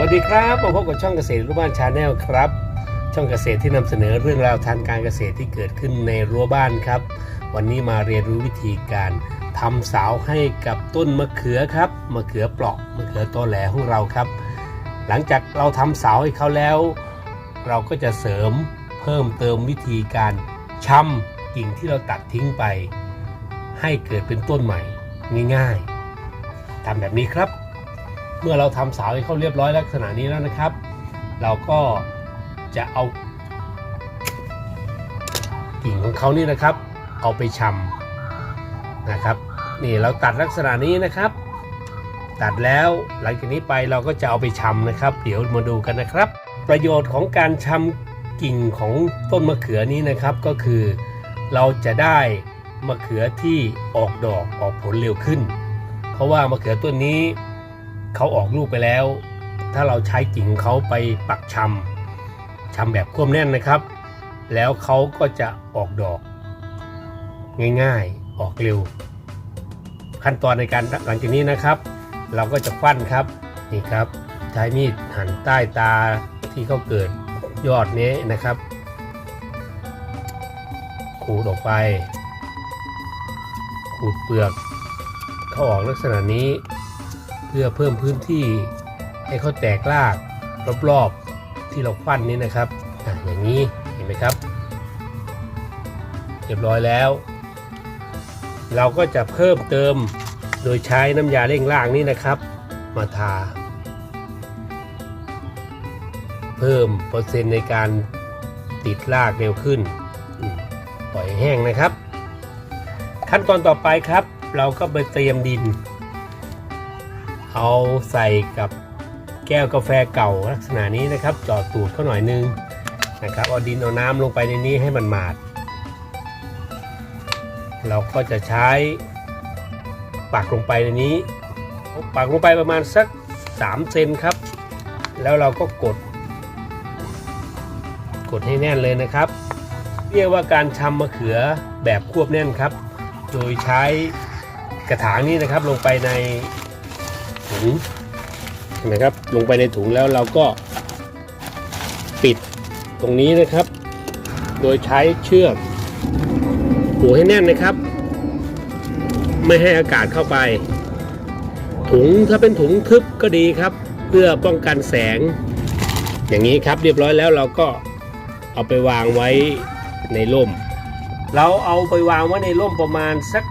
วัสดีครับมาพบกับช่องเกษตรรูปบ้านชาแนลครับ ช่องเกษตรที่นำเสนอเรื่องราวทางการเกษตรที่เกิดขึ้นในรั้วบ้านครับ วันนี้มาเรียนรู้วิธีการทำสาให้กับต้นมะเขือครับมะเขือเปราะมะเขือตอแหลของเราครับ หลังจากเราทำสาให้เขาแล้ว เราก็จะเสริมเพิ่มเติมวิธีการชำกิ่งที่เราตัดทิ้งไป ให้เกิดเป็นต้นใหม่ง่ายๆทำแบบนี้ครับ เมื่อเราทำสาวให้เขาเรียบร้อยลักษณะนี้แล้วนะครับ เราก็จะเอากิ่งของเขานี่นะครับ เอาไปชำนะครับนี่เราตัดลักษณะนี้นะครับ ตัดแล้วหลังจากนี้ไปเราก็จะเอาไปชำนะครับ เดี๋ยวมาดูกันนะครับ ประโยชน์ของการชำกิ่งของต้นมะเขือนี้นะครับก็คือ เราจะได้มะเขือที่ออกดอกออกผลเร็วขึ้น เพราะว่ามะเขือต้นนี้ เขาออกลูกไปแล้ว ถ้าเราใช้กิ่งเขาไปปักชำชำแบบควบแน่นนะครับ แล้วเขาก็จะออกดอก ง่ายๆออกเร็ว ขั้นตอนในการหลังจากนี้นะครับ เราก็จะฟันครับนี่ครับใช้มีดหั่นใต้ตาที่เขาเกิดยอดนี้นะครับขูดออกไป ขูดเปลือก เขาออกลักษณะนี้ เพื่อเพิ่มพื้นที่ให้เขาแตกรากรอบๆที่เราควันนี้นะครับออย่างนี้เห็นไหมครับ เรียบร้อยแล้ว เราก็จะเพิ่มเติมโดยใช้น้ำยาเร่งรางนี้นะครับ มาทา เพิ่มเปอร์เซ็นต์ในการติดรากเร็วขึ้น ปล่อยแห้งนะครับ ขั้นตอนต่อไปครับ เราก็ไปเตรียมดิน เอาใส่กับแก้วกาแฟเก่าลักษณะนี้นะครับจอดตูดเขาหน่อยนึงนะครับเอาดินเอาน้ำลงไปในนี้ให้มันหมาด เราก็จะใช้ปักลงไปในนี้ ปักลงไปประมาณสัก 3 เซนครับ แล้วเราก็กด กดให้แน่นเลยนะครับ เรียกว่าการชำมะเขือแบบควบแน่นครับ โดยใช้กระถางนี้นะครับลงไปใน ถุงเห็นไหมครับ ลงไปในถุงแล้วเราก็ปิดตรงนี้นะครับ โดยใช้เชือกผูกให้แน่นนะครับ ไม่ให้อากาศเข้าไป ถุงถ้าเป็นถุงทึบก็ดีครับ เพื่อป้องกันแสง อย่างนี้ครับเรียบร้อยแล้วเราก็เอาไปวางไว้ในร่ม เราเอาไปวางไว้ในร่มประมาณสัก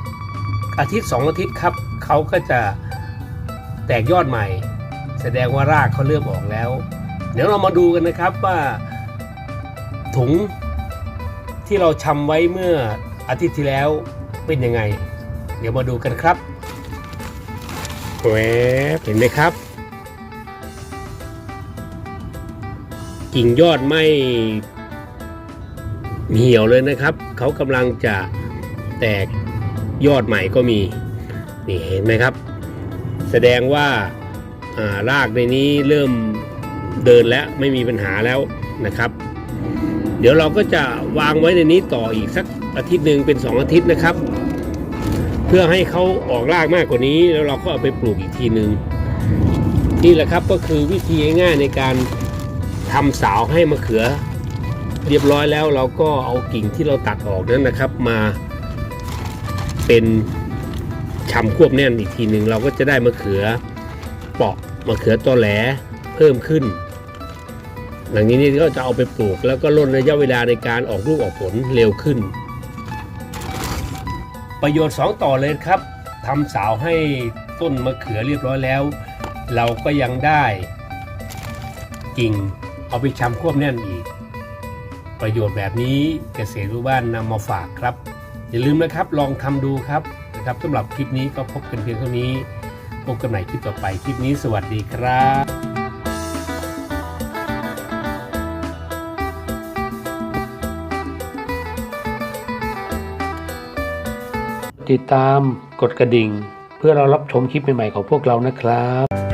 อาทิตย์สองอาทิตย์ครับ เขาก็จะ แตกยอดใหม่ แสดงว่ารากเขาเริ่มออกแล้ว เดี๋ยวเรามาดูกันนะครับว่าถุงที่เราชำไว้เมื่ออาทิตย์ที่แล้วเป็นยังไง เดี๋ยวมาดูกันครับแหวบเห็นไหมครับ กิ่งยอดไม่เหี่ยวเลยนะครับ เขากำลังจะแตกยอดใหม่ก็มี นี่เห็นไหมครับ แสดงว่าารากในนี้เริ่มเดินแล้วไม่มีปัญหาแล้วนะครับ เดี๋ยวเราก็จะวางไว้ในนี้ต่ออีกสักอาทิตย์หนึ่งเป็น 2 อาทิตย์นะครับ เพื่อให้เขาออกรากมากกว่านี้ แล้วเราก็เอาไปปลูกอีกทีหนึ่งนี่แหละครับก็คือวิธีง่ายๆในการทำสาวให้มะเขือ เรียบร้อยแล้วเราก็เอากิ่งที่เราตัดออกนั้นนะครับมาเป็น ชำควบแน่นอีกทีหนึ่งเราก็จะได้มะเขือเปาะมะเขือตอแหลเพิ่มขึ้น หลังนี้นี่ก็จะเอาไปปลูก แล้วก็ลดระยะเวลาในการออกลูกออกผลเร็วขึ้น ประโยชน์ 2 ต่อเลยครับทำสาวให้ต้นมะเขือเรียบร้อยแล้ว เราก็ยังได้กิ่งเอาไปชำควบแน่นอีก ประโยชน์แบบนี้เกษตรรู้บ้านนำมาฝากครับ อย่าลืมนะครับลองทำดูครับ นะครับสำหรับคลิปนี้ก็พบกันเพียงเท่านี้ พบกันใหม่คลิปต่อไปคลิปนี้สวัสดีครับติดตามกดกระดิ่ง เพื่อเรารับชมคลิปใหม่ๆของพวกเรานะครับ